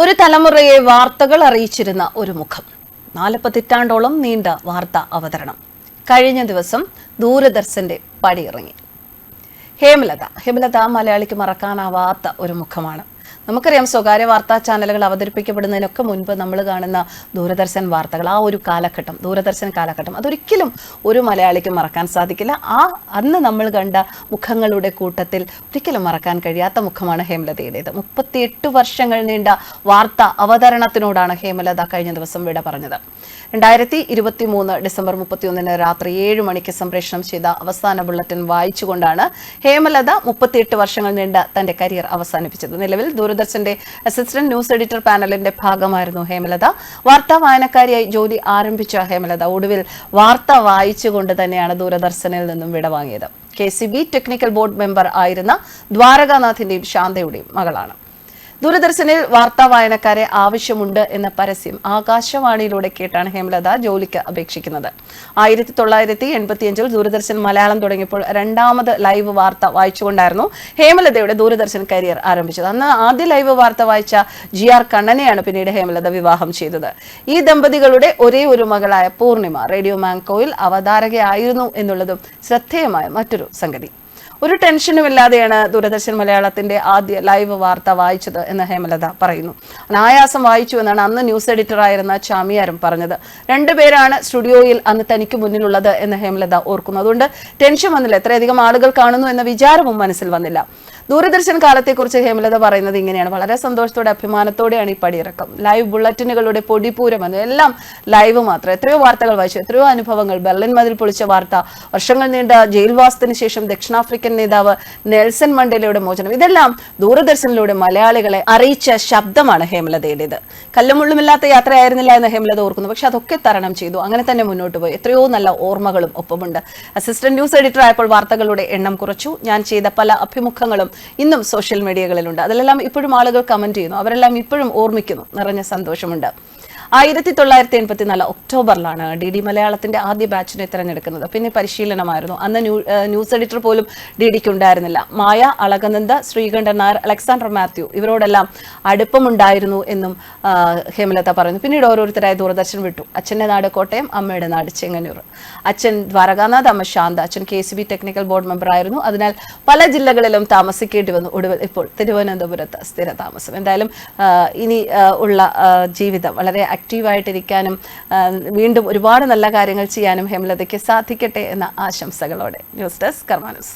ഒരു തലമുറയെ വാർത്തകൾ അറിയിച്ചിരുന്ന ഒരു മുഖം. നാല് പതിറ്റാണ്ടോളം നീണ്ട വാർത്ത അവതരണം. കഴിഞ്ഞ ദിവസം ദൂരദർശന്റെ പടിയിറങ്ങി. ഹേമലത. ഹേമലത മലയാളിക്ക് മറക്കാനാവാത്ത ഒരു മുഖമാണ്. നമുക്കറിയാം സ്വകാര്യ വാർത്താ ചാനലുകൾ അവതരിപ്പിക്കപ്പെടുന്നതിനൊക്കെ മുൻപ് നമ്മൾ കാണുന്ന ദൂരദർശൻ വാർത്തകൾ ആ ഒരു കാലഘട്ടം ദൂരദർശൻ കാലഘട്ടം അതൊരിക്കലും ഒരു മലയാളിക്ക് മറക്കാൻ സാധിക്കില്ല. ആ അന്ന് നമ്മൾ കണ്ട മുഖങ്ങളുടെ കൂട്ടത്തിൽ ഒരിക്കലും മറക്കാൻ കഴിയാത്ത മുഖമാണ് ഹേമലതയുടേത്. മുപ്പത്തിയെട്ട് വർഷങ്ങൾ നീണ്ട വാർത്ത അവതരണത്തിനോടാണ് ഹേമലത കഴിഞ്ഞ ദിവസം വിട പറഞ്ഞത്. രണ്ടായിരത്തി ഇരുപത്തി മൂന്ന് ഡിസംബർ മുപ്പത്തിയൊന്നിന് രാത്രി ഏഴ് മണിക്ക് സംപ്രേഷണം ചെയ്ത അവസാന ബുള്ളറ്റിൻ വായിച്ചുകൊണ്ടാണ് ഹേമലത മുപ്പത്തിയെട്ട് വർഷങ്ങൾ നീണ്ട തന്റെ കരിയർ അവസാനിപ്പിച്ചത്. നിലവിൽ ദൂരദർശന്റെ അസിസ്റ്റന്റ് ന്യൂസ് എഡിറ്റർ പാനലിന്റെ ഭാഗമായിരുന്നു ഹേമലത. വാർത്താ വായനക്കാരിയായി ജോലി ആരംഭിച്ച ഹേമലത ഒടുവിൽ വാർത്ത വായിച്ചുകൊണ്ട് തന്നെയാണ് ദൂരദർശനിൽ നിന്നും വിടവാങ്ങിയത്. K C B technical board member ആയിരുന്ന ദ്വാരകാനാഥിന്റെയും ശാന്തയുടെയും മകളാണ്. ദൂരദർശനിൽ വാർത്താ വായനക്കാരെ ആവശ്യമുണ്ട് എന്ന പരസ്യം ആകാശവാണിയിലൂടെ കേട്ടാണ് ഹേമലത ജോലിക്ക് അപേക്ഷിക്കുന്നത്. ആയിരത്തി തൊള്ളായിരത്തി എൺപത്തിയഞ്ചിൽ ദൂരദർശൻ മലയാളം തുടങ്ങിയപ്പോൾ രണ്ടാമത് ലൈവ് വാർത്ത വായിച്ചുകൊണ്ടായിരുന്നു ഹേമലതയുടെ ദൂരദർശൻ കരിയർ ആരംഭിച്ചത്. അന്ന് ആദ്യ ലൈവ് വാർത്ത വായിച്ച ജി ആർ കണ്ണനെയാണ് പിന്നീട് ഹേമലത വിവാഹം ചെയ്തത്. ഈ ദമ്പതികളുടെ ഒരേ ഒരു മകളായ പൂർണിമ റേഡിയോ മാങ്കോയിൽ അവതാരകയായിരുന്നു എന്നുള്ളതും ശ്രദ്ധേയമായ മറ്റൊരു സംഗതി. ഒരു ടെൻഷനുമില്ലാതെയാണ് ദൂരദർശൻ മലയാളത്തിന്റെ ആദ്യ ലൈവ് വാർത്ത വായിച്ചത് എന്ന് ഹേമലത പറയുന്നു. അനായാസം വായിച്ചു എന്നാണ് അന്ന് ന്യൂസ് എഡിറ്റർ ആയിരുന്ന ചാമിയാരും പറഞ്ഞത്. രണ്ടുപേരാണ് സ്റ്റുഡിയോയിൽ അന്ന് തനിക്ക് മുന്നിലുള്ളത് എന്ന് ഹേമലത ഓർക്കുന്നു. അതുകൊണ്ട് ടെൻഷൻ വന്നില്ല. എത്രയധികം ആളുകൾ കാണുന്നു എന്ന വിചാരവും മനസ്സിൽ വന്നില്ല. ദൂരദർശൻ കാലത്തെക്കുറിച്ച് ഹേമലത പറയുന്നത് ഇങ്ങനെയാണ്. വളരെ സന്തോഷത്തോടെ അഭിമാനത്തോടെയാണ് ഈ പടിയിറക്കം. ലൈവ് ബുള്ളറ്റിനുകളുടെ പൊടിപൂരം എന്ന് എല്ലാം ലൈവ് മാത്രം. എത്രയോ വാർത്തകൾ വായിച്ചു. എത്രയോ അനുഭവങ്ങൾ. ബെർലിൻ മതിൽ പൊളിച്ച വാർത്ത വർഷങ്ങൾ നീണ്ട ജയിൽവാസത്തിന് ശേഷം ദക്ഷിണാഫ്രിക്കൻ നേതാവ് നെൽസൺ മണ്ടേലയുടെ മോചനം. ഇതെല്ലാം ദൂരദർശനിലൂടെ മലയാളികളെ അറിയിച്ച ശബ്ദമാണ് ഹേമലതയുടേത്. കല്ലുമുള്ളുമില്ലാത്ത യാത്രയായിരുന്നില്ല എന്ന് ഹേമലത ഓർക്കുന്നു. പക്ഷെ അതൊക്കെ തരണം ചെയ്തു. അങ്ങനെ തന്നെ മുന്നോട്ട് പോയി. എത്രയോ നല്ല ഓർമ്മകളും ഒപ്പമുണ്ട്. അസിസ്റ്റന്റ് ന്യൂസ് എഡിറ്റർ ആയപ്പോൾ വാർത്തകളുടെ എണ്ണം കുറച്ചു. ഞാൻ ചെയ്ത പല അഭിമുഖങ്ങളും ഇന്നും സോഷ്യൽ മീഡിയകളിലുണ്ട് അതിലെല്ലാം ഇപ്പോഴും ആളുകൾ കമന്റ് ചെയ്യുന്നു. അവരെല്ലാം ഇപ്പോഴും ഓർമ്മിക്കുന്നു. നിറഞ്ഞ സന്തോഷമുണ്ട്. ആയിരത്തി തൊള്ളായിരത്തി എൺപത്തിനാല് ഒക്ടോബറിലാണ് ഡി ഡി മലയാളത്തിന്റെ ആദ്യ ബാച്ചിനെ തിരഞ്ഞെടുക്കുന്നത്. പിന്നെ പരിശീലനമായിരുന്നു. അന്ന് ന്യൂസ് എഡിറ്റർ പോലും ഡി ഡിക്ക് ഉണ്ടായിരുന്നില്ല. മായ അളകനന്ദ ശ്രീകണ്ഠൻ നായർ അലക്സാണ്ടർ മാത്യു ഇവരോടെല്ലാം അടുപ്പമുണ്ടായിരുന്നു എന്നും ഹേമലത പറയുന്നു. പിന്നീട് ഓരോരുത്തരായി ദൂരദർശൻ വിട്ടു. അച്ഛന്റെ നാട് കോട്ടയം അമ്മയുടെ നാട് ചെങ്ങന്നൂർ. അച്ഛൻ ദ്വാരകാനാഥ് അമ്മ ശാന്ത. അച്ഛൻ K C B technical board member ആയിരുന്നു. അതിനാൽ പല ജില്ലകളിലും താമസിക്കേണ്ടി വന്നു ഒടുവിൽ ഇപ്പോൾ തിരുവനന്തപുരത്ത് സ്ഥിര താമസം എന്തായാലും ഇനി ഉള്ള ജീവിതം വളരെ ആക്റ്റീവായിട്ടിരിക്കാനും വീണ്ടും ഒരുപാട് നല്ല കാര്യങ്ങൾ ചെയ്യാനും ഹേമലതയ്ക്ക് സാധിക്കട്ടെ എന്ന ആശംസകളോടെ. News desk കർമാനൂസ്.